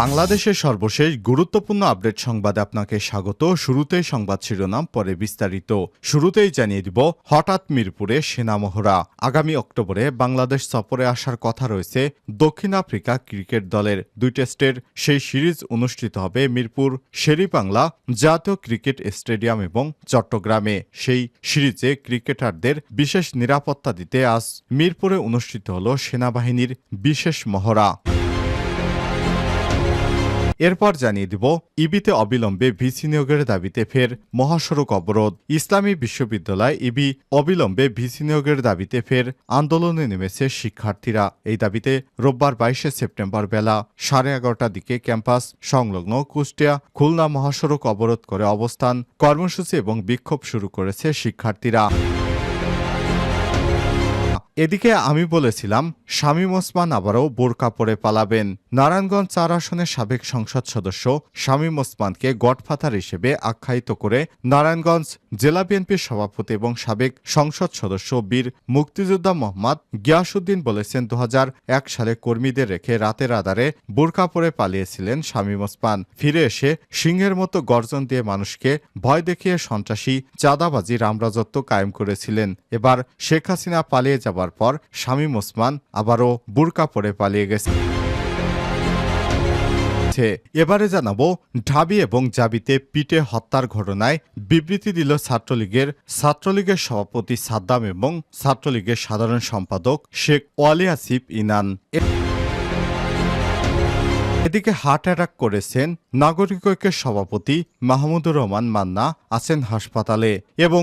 বাংলাদেশের সর্বশেষ গুরুত্বপূর্ণ আপডেট সংবাদে আপনাকে স্বাগত। শুরুতেই সংবাদ শিরোনাম, পরে বিস্তারিত। শুরুতেই জানিয়ে দিব, হঠাৎ মিরপুরে সেনা মহড়া আগামী অক্টোবরে বাংলাদেশ সফরে আসার কথা রয়েছে দক্ষিণ আফ্রিকা ক্রিকেট দলের দুই টেস্টের। সেই সিরিজ অনুষ্ঠিত হবে মিরপুর শেরিবাংলা জাতীয় ক্রিকেট স্টেডিয়াম এবং চট্টগ্রামে। সেই সিরিজে ক্রিকেটারদের বিশেষ নিরাপত্তা দিতে আজ মিরপুরে অনুষ্ঠিত হল সেনাবাহিনীর বিশেষ মহড়া। এরপর জানিয়ে দিব, ইবিতে অবিলম্বে ভিসি নিয়োগের দাবিতে ফের মহাসড়ক অবরোধ। ইসলামী বিশ্ববিদ্যালয় ইবি অবিলম্বে ভিসি নিয়োগের দাবিতে ফের আন্দোলনে নেমেছে শিক্ষার্থীরা। এই দাবিতে রোববার বাইশে সেপ্টেম্বর বেলা সাড়ে এগারোটার দিকে ক্যাম্পাস সংলগ্ন কুষ্টিয়া খুলনা মহাসড়ক অবরোধ করে অবস্থান কর্মসূচি এবং বিক্ষোভ শুরু করেছে শিক্ষার্থীরা। এদিকে আমি বলেছিলাম, শামীম ওসমান আবারও বোরকা পরে পালাবেন। নারায়ণগঞ্জ চার আসনের সাবেক সংসদ সদস্য শামীম ওসমানকে গডফাথার হিসেবে আখ্যায়িত করে নারায়ণগঞ্জ জেলা বিএনপির সভাপতি এবং সাবেক সংসদ সদস্য বীর মুক্তিযোদ্ধা মোহাম্মদ গিয়াসুদ্দিন বলেছেন দু সালে কর্মীদের রেখে রাতের আধারে বোরকা পরে পালিয়েছিলেন শামীম ওসমান। ফিরে এসে সিংহের মতো গর্জন দিয়ে মানুষকে ভয় দেখিয়ে সন্ত্রাসী চাঁদাবাজি রামরাজত্ব কায়েম করেছিলেন। এবার শেখ হাসিনা পালিয়ে যাবার পর শামীম ওসমান আবারও বুরকা পরে পালিয়ে গেছে। এবারে জানাব, ঢাবি এবং জাবিতে পিটে হত্যার ঘটনায় বিবৃতি দিল ছাত্রলীগের ছাত্রলীগের সভাপতি সাদ্দাম এবং ছাত্রলীগের সাধারণ সম্পাদক শেখ ওয়ালি আসিফ ইনান। এদিকে হার্ট অ্যাটাক করেছেন নাগরিক ঐক্যের সভাপতি মাহমুদুর রহমান মান্না আছেন হাসপাতালে এবং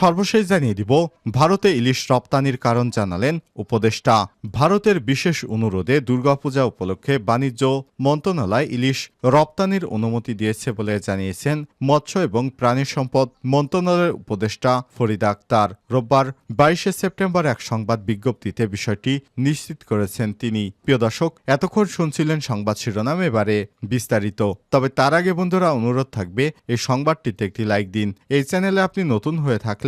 সর্বশেষ জানিয়ে দিব, ভারতে ইলিশ রপ্তানির কারণ জানালেন উপদেষ্টা। ভারতের বিশেষ অনুরোধে দুর্গাপূজা উপলক্ষে বাণিজ্য মন্ত্রণালয় ইলিশ রপ্তানির অনুমতি দিয়েছে বলে জানিয়েছেন মৎস্য এবং প্রাণী সম্পদ মন্ত্রণালয়ের উপদেষ্টা ফরিদা আক্তার। রোববার বাইশে সেপ্টেম্বর এক সংবাদ বিজ্ঞপ্তিতে বিষয়টি নিশ্চিত করেছেন তিনি। প্রিয় দর্শক, এতক্ষণ শুনছিলেন সংবাদ শিরোনাম, এবারে বিস্তারিত। তবে তার আগে বন্ধুরা, অনুরোধ থাকবে, এই সংবাদটিতে একটি লাইক দিন। এই চ্যানেলে আপনি নতুন হয়ে থাকলে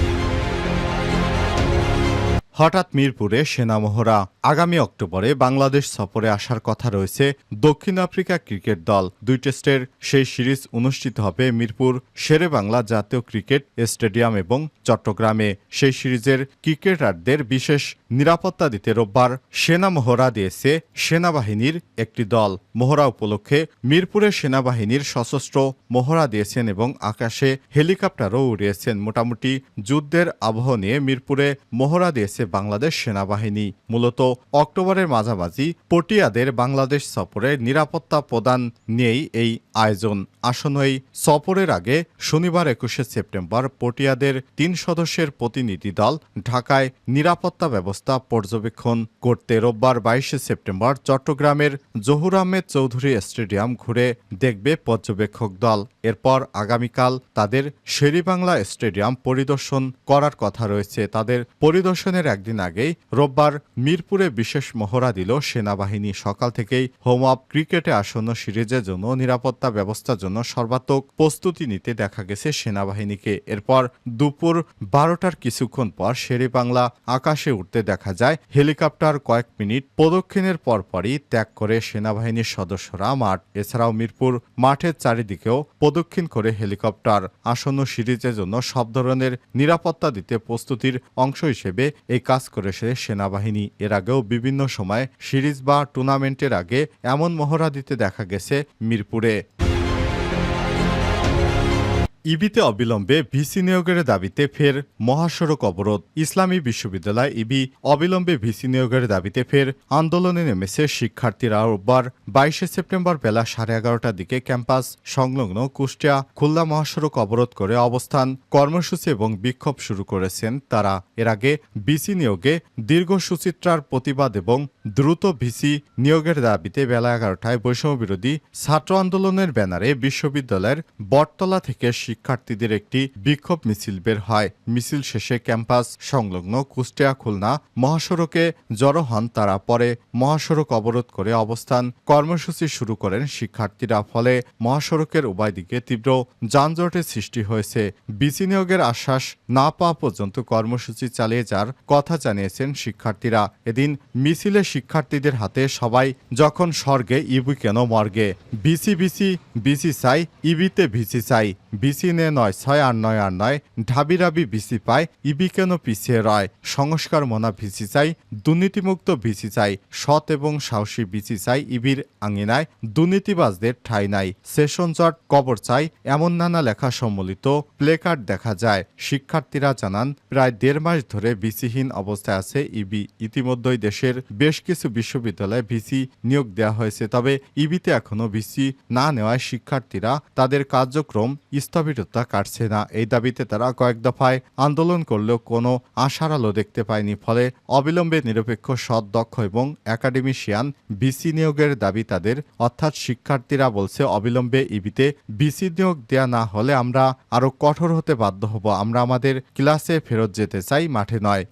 হঠাৎ মিরপুরে সেনামহড়া আগামী অক্টোবরে বাংলাদেশ সফরে আসার কথা রয়েছে দক্ষিণ আফ্রিকা ক্রিকেট দল। দুই টেস্টের সেই সিরিজ অনুষ্ঠিত হবে মিরপুর শেরে বাংলা জাতীয় ক্রিকেট স্টেডিয়াম এবং চট্টগ্রামে। সেই সিরিজের ক্রিকেটারদের বিশেষ নিরাপত্তা দিতে রোববার সেনা দিয়েছে সেনাবাহিনীর একটি দল। মহড়া উপলক্ষে মিরপুরে সেনাবাহিনীর সশস্ত্র মহড়া দিয়েছেন এবং আকাশে হেলিকপ্টারও উড়িয়েছেন। মোটামুটি যুদ্ধের আবহ নিয়ে মিরপুরে মহড়া দিয়েছে বাংলাদেশ সেনাবাহিনী। মূলত অক্টোবরের মাঝামাঝি পটিয়াদের বাংলাদেশ সফরে নিরাপত্তা প্রদান নিয়েই এই আয়োজন। আসন্ন এই সফরের আগে শনিবার একুশে সেপ্টেম্বর পটিয়াদের তিন সদস্যের প্রতিনিধি দল ঢাকায় নিরাপত্তা ব্যবস্থা পর্যবেক্ষণ করতে রোববার বাইশে সেপ্টেম্বর চট্টগ্রামের জহুর আহমেদ চৌধুরী স্টেডিয়াম ঘুরে দেখবে পর্যবেক্ষক দল। এরপর আগামীকাল তাদের শেরিবাংলা স্টেডিয়াম পরিদর্শন করার কথা রয়েছে। তাদের পরিদর্শনের একদিন আগেই রোববার মিরপুরে বিশেষ মহড়া দিল সেনাবাহিনী। সকাল থেকেই হোম আপ ক্রিকেটে আসন্ন সিরিজের জন্য নিরাপত্তা ব্যবস্থার জন্য সর্বাত্মক প্রস্তুতি নিতে দেখা গেছে সেনাবাহিনীকে। এরপর দুপুর বারোটার কিছুক্ষণ পর শেরেবাংলা আকাশে উঠতে দেখা যায়, হেলিকপ্টার কয়েক মিনিট প্রদক্ষিণের পরপরই ত্যাগ করে সেনাবাহিনীর সদস্যরা মাঠ। এছাড়াও মিরপুর মাঠের চারিদিকেও প্রদক্ষিণ করে হেলিকপ্টার আসন্ন সিরিজের জন্য সব ধরনের নিরাপত্তা দিতে প্রস্তুতির অংশ হিসেবে এই কাজ করেছে সেনাবাহিনী। এর আগেও বিভিন্ন সময় সিরিজ বা টুর্নামেন্টের আগে এমন মহড়া দিতে দেখা গেছে মিরপুরে। ইবিতে অবিলম্বে ভিসি নিয়োগের দাবিতে ফের মহাসড়ক অবরোধ। ইসলামী বিশ্ববিদ্যালয় ইবি অবিলম্বে ভিসি নিয়োগের দাবিতে ফের আন্দোলনে নেমেছে শিক্ষার্থীরা রোববার, বাইশে সেপ্টেম্বর বেলা সাড়ে এগারোটার দিকে ক্যাম্পাস সংলগ্ন কুষ্টিয়া খুলনা মহাসড়ক অবরোধ করে অবস্থান কর্মসূচি এবং বিক্ষোভ শুরু করেছেন তারা। এর আগে বিসি নিয়োগে দীর্ঘ সুচিত্রার প্রতিবাদ এবং দ্রুত ভিসি নিয়োগের দাবিতে বেলা এগারোটায় বৈষম্য বিরোধী ছাত্র আন্দোলনের ব্যানারে বিশ্ববিদ্যালয়ের বটতলা থেকে শিক্ষার্থীদের একটি বিক্ষোভ মিছিল বের হয়। মিছিল শেষে ক্যাম্পাস সংলগ্ন কুষ্টিয়া খুলনা মহাসড়কে জড়ো হন তারা। পরে মহাসড়ক অবরোধ করে অবস্থান কর্মসূচি শুরু করেন শিক্ষার্থীরা। ফলে মহাসড়কের উভয় দিকে তীব্র যানজটের সৃষ্টি হয়েছে। বিসি নিয়োগের আশ্বাস না পাওয়া পর্যন্ত কর্মসূচি চালিয়ে যাওয়ার কথা জানিয়েছেন শিক্ষার্থীরা। এদিন মিছিলে শিক্ষার্থীদের হাতে সবাই যখন স্বর্গে, ইবি কেন মর্গে? বিসি বিসি বিসি চাই ইবিতে ভিসি চাই বিসি নে নয়, ছয় আর নয় আর নয়, ঢাবি রাবি বিসি পায়, ইবি কেন পিছিয়ে রয়? সংস্কার মনা ভিসি চাই, দুর্নীতিমুক্ত ভিসি চাই, সৎ এবং সাহসী বিসি চাই, ইবির আঙিনায়, দুর্নীতিবাজদের ঠাঁই নাই। সেশন জট কবর চাই, এমন নানা লেখা সম্বলিত প্লেকার্ড দেখা যায়। শিক্ষার্থীরা জানান, প্রায় দেড় মাস ধরে ভিসিহীন অবস্থায় আছে ইবি। ইতিমধ্যেই দেশের বেশ কিছু বিশ্ববিদ্যালয়ে ভিসি নিয়োগ দেওয়া হয়েছে, তবে ইবিতে এখনও ভিসি না নেওয়ায় শিক্ষার্থীরা তাদের কার্যক্রম স্থবিরতা কাটছে না। এই দাবিতে তারা কয়েক দফায় আন্দোলন করলেও কোনো আশার আলো দেখতে পায়নি। ফলে অবিলম্বে নিরপেক্ষ, সৎ এবং একাডেমিশিয়ান বিসি নিয়োগের দাবি তাদের। অর্থাৎ শিক্ষার্থীরা বলছে, অবিলম্বে ইবিতে বিসি নিয়োগ দেয়া না হলে আমরা আরও কঠোর হতে বাধ্য হব। আমরা আমাদের ক্লাসে ফেরত যেতে চাই, মাঠে নয়।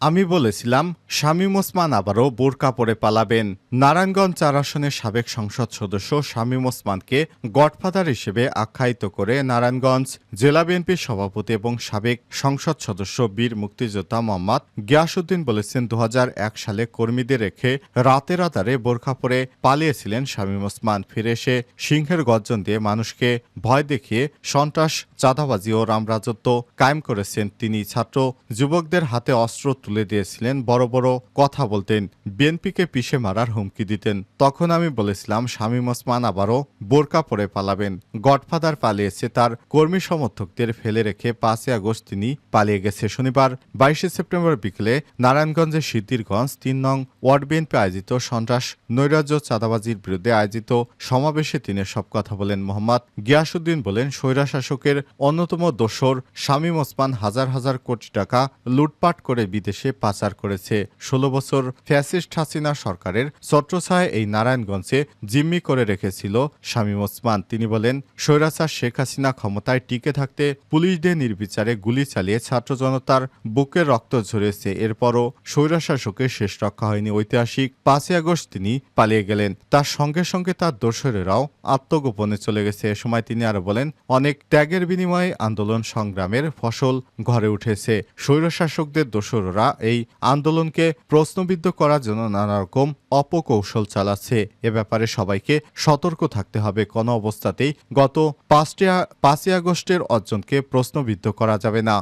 আমি বলেছিলাম, শামীম ওসমান আবারও বোরকা পরে পালাবেন। নারায়ণগঞ্জ চার আসনের সাবেক সংসদ সদস্য শামীম ওসমানকে গডফাদার হিসেবে আখ্যায়িত করে নারায়ণগঞ্জ জেলা বিএনপির সভাপতি এবং সাবেক সংসদ সদস্য বীর মুক্তিযোদ্ধা মোহাম্মদ গিয়াসুদ্দিন বলেছেন দু হাজার এক সালে কর্মীদের রেখে রাতের আধারে বোরখা পরে পালিয়েছিলেন শামীম ওসমান। ফিরে এসে সিংহের গর্জন দিয়ে মানুষকে ভয় দেখিয়ে সন্ত্রাস, চাঁদাবাজি ও রামরাজত্ব কায়েম করেছেন। তিনি ছাত্র যুবকদের হাতে অস্ত্র তুলে দিয়েছিলেন, বড় বড় কথা বলতেন, বিএনপিকে পিষে মারার হুমকি দিতেন। তখন আমি বলেছিলাম, শামীম ওসমান আবারও বোরকা পরে পালাবেন। গডফাদার পালিয়েছে তার কর্মী সমর্থকদের ফেলে রেখে পাঁচই আগস্ট তিনি পালিয়ে গেছে। শনিবার, বাইশে সেপ্টেম্বর বিকেলে নারায়ণগঞ্জের সিদ্দিরগঞ্জ তিন নং ওয়ার্ড বিএনপি আয়োজিত সন্ত্রাস নৈরাজ্য চাঁদাবাজির বিরুদ্ধে আয়োজিত সমাবেশে তিনি সব কথা বলেন। মোহাম্মদ গিয়াসুদ্দিন বলেন, স্বৈরাশাসকের অন্যতম দোসর শামীম ওসমান হাজার হাজার কোটি টাকা লুটপাট করে বিদেশে পাচার করেছে। ষোলো বছর ফ্যাসিস্ট হাসিনা সরকারের ছত্রছায় এই নারায়ণগঞ্জে জিম্মি করে রেখেছিল শামীম ওসমান। তিনি বলেন, স্বৈরাচার শেখ হাসিনা ক্ষমতায় টিকে থাকতে পুলিশদের নির্বিচারে গুলি চালিয়ে ছাত্র জনতার বুকের রক্ত ঝরেছে। এরপরও স্বৈরাশাসকের শেষ রক্ষা হয়নি ঐতিহাসিক। পাঁচই আগস্ট তিনি পালিয়ে গেলেন। তার সঙ্গে সঙ্গে তার দোসরেরাও আত্মগোপনে চলে গেছে। এ সময় তিনি আরও বলেন, অনেক ত্যাগের বিনিময়ে আন্দোলন সংগ্রামের ফসল ঘরে উঠেছে। স্বৈরশাসকদের দোসররা এই আন্দোলনকে প্রশ্নবিদ্ধ করার জন্য নানা রকম অপকৌশল চালাচ্ছে। এ ব্যাপারে সবাইকে সতর্ক থাকতে হবে। কোনো অবস্থাতেই গত পাঁচটি পাঁচই আগস্টের অর্জনকে প্রশ্নবিদ্ধ করা যাবে না।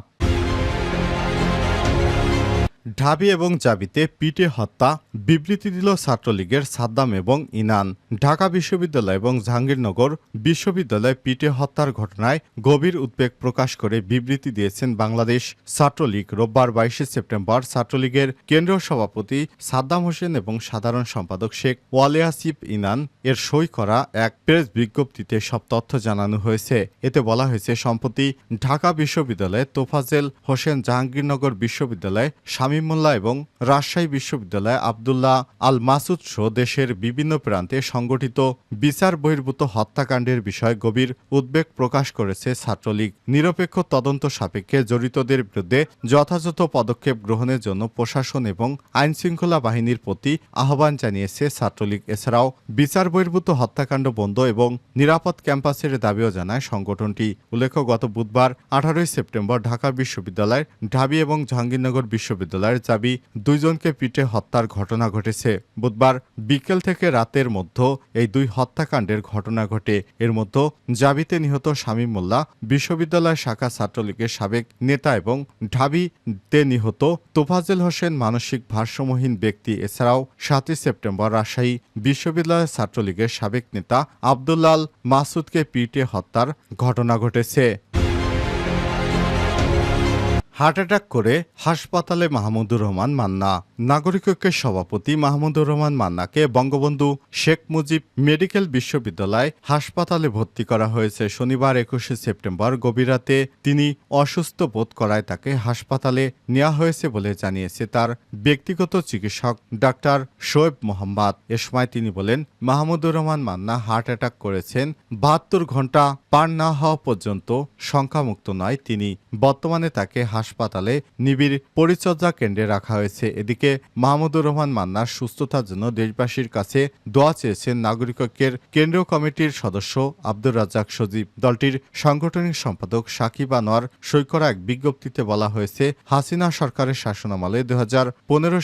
ঢাবি এবং জাবিতে পিটে হত্যা, বিবৃতি দিল ছাত্রলীগের সাদ্দাম এবং ইনান। ঢাকা বিশ্ববিদ্যালয় এবং জাহাঙ্গীরনগর বিশ্ববিদ্যালয় পিটে হত্যার ঘটনায় গভীর উদ্বেগ প্রকাশ করে বিবৃতি দিয়েছেন বাংলাদেশ ছাত্রলীগ। রোববার বাইশে সেপ্টেম্বর ছাত্রলীগের কেন্দ্রীয় সভাপতি সাদ্দাম হোসেন এবং সাধারণ সম্পাদক শেখ ওয়ালিয়াসিফ ইনান এর সই করা এক প্রেস বিজ্ঞপ্তিতে সব তথ্য জানানো হয়েছে। এতে বলা হয়েছে, সম্প্রতি ঢাকা বিশ্ববিদ্যালয়ে তোফাজেল হোসেন জাহাঙ্গীরনগর বিশ্ববিদ্যালয় শামীম মোল্লা এবং রাজশাহী বিশ্ববিদ্যালয়ে আবদুল্লাহ আল মাসুদ সহ দেশের বিভিন্ন প্রান্তে সংগঠিত বিচার বহির্ভূত হত্যাকাণ্ডের বিষয়ে গভীর উদ্বেগ প্রকাশ করেছে ছাত্রলীগ। নিরপেক্ষ তদন্ত সাপেক্ষে জড়িতদের বিরুদ্ধে যথাযথ পদক্ষেপ গ্রহণের জন্য প্রশাসন এবং আইনশৃঙ্খলা বাহিনীর প্রতি আহ্বান জানিয়েছে ছাত্রলীগ। এছাড়াও বিচার বহির্ভূত হত্যাকাণ্ড বন্ধ এবং নিরাপদ ক্যাম্পাসের দাবিও জানায় সংগঠনটি। উল্লেখ্য, গত বুধবার আঠারোই সেপ্টেম্বর ঢাকা বিশ্ববিদ্যালয়ের ঢাবি এবং জাহাঙ্গীরনগর বিশ্ববিদ্যালয়ের চাবি দুইজনকে পিটে হত্যার ঘটনা ঘটেছে। বুধবার বিকেল থেকে রাতের মধ্যে এই দুই হত্যাকাণ্ডের ঘটনা ঘটে। এর মধ্যে জাবিতে নিহত শামীম মোল্লা বিশ্ববিদ্যালয় শাখা ছাত্রলীগের সাবেক নেতা এবং ঢাবিতে নিহত তোফাজেল হোসেন মানসিক ভারসাম্যহীন ব্যক্তি। এছাড়াও সাতই সেপ্টেম্বর রাজশাহী বিশ্ববিদ্যালয় ছাত্রলীগের সাবেক নেতা আবদুল্লাল মাসুদকে পিটে হত্যার ঘটনা ঘটেছে। হার্ট অ্যাটাক করে হাসপাতালে মাহমুদুর রহমান মান্না। নাগরিক ঐক্যের সভাপতি মাহমুদুর রহমান মান্নাকে বঙ্গবন্ধু শেখ মুজিব মেডিকেল বিশ্ববিদ্যালয় হাসপাতালে ভর্তি করা হয়েছে। শনিবার একুশে সেপ্টেম্বর গভীর রাতে তিনি অসুস্থ বোধ করায় তাকে হাসপাতালে নেওয়া হয়েছে বলে জানিয়েছে তার ব্যক্তিগত চিকিৎসক ডাক্তার শোয়েব মোহাম্মদ। এ সময় তিনি বলেন, মাহমুদুর রহমান মান্না হার্ট অ্যাটাক করেছেন। বাহাত্তর ঘণ্টা পার না হওয়া পর্যন্ত সংখ্যামুক্ত নয়। তিনি বর্তমানে তাকে হাসপাতালে নিবিড় পরিচর্যা কেন্দ্রে রাখা হয়েছে। এদিকে মাহমুদুর রহমান মান্নার সুস্থতার জন্য দেশবাসীর কাছে দোয়া চেয়েছেন নাগরিক ঐক্যের কেন্দ্রীয় কমিটির সদস্য আব্দুর রাজ্জাক সজীব। দলটির সাংগঠনিক সম্পাদক সাকিব আনোয়ার সই করা এক বিজ্ঞপ্তিতে বলা হয়েছে, হাসিনা সরকারের শাসনামলে দু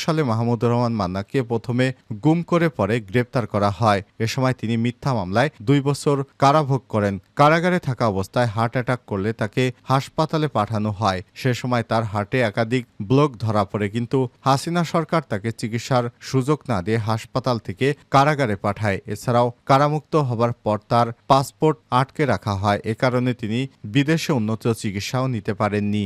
সালে মাহমুদুর রহমান মান্নাকে প্রথমে গুম করে পরে গ্রেপ্তার করা হয়। এ সময় তিনি মিথ্যা মামলায় দুই বছর কারাভোগ করেন। কারাগারে থাকা অবস্থায় হার্ট অ্যাটাক করলে তাকে হাসপাতালে পাঠানো হয়। সে সময় তার হার্টে একাধিক ব্লক ধরা পড়ে, কিন্তু হাসিনা সরকার তাকে চিকিৎসার সুযোগ না দিয়ে হাসপাতাল থেকে কারাগারে পাঠায়। এছাড়াও কারামুক্ত হবার পর তার পাসপোর্ট আটকে রাখা হয়। এ কারণে তিনি বিদেশে উন্নত চিকিৎসাও নিতে পারেননি।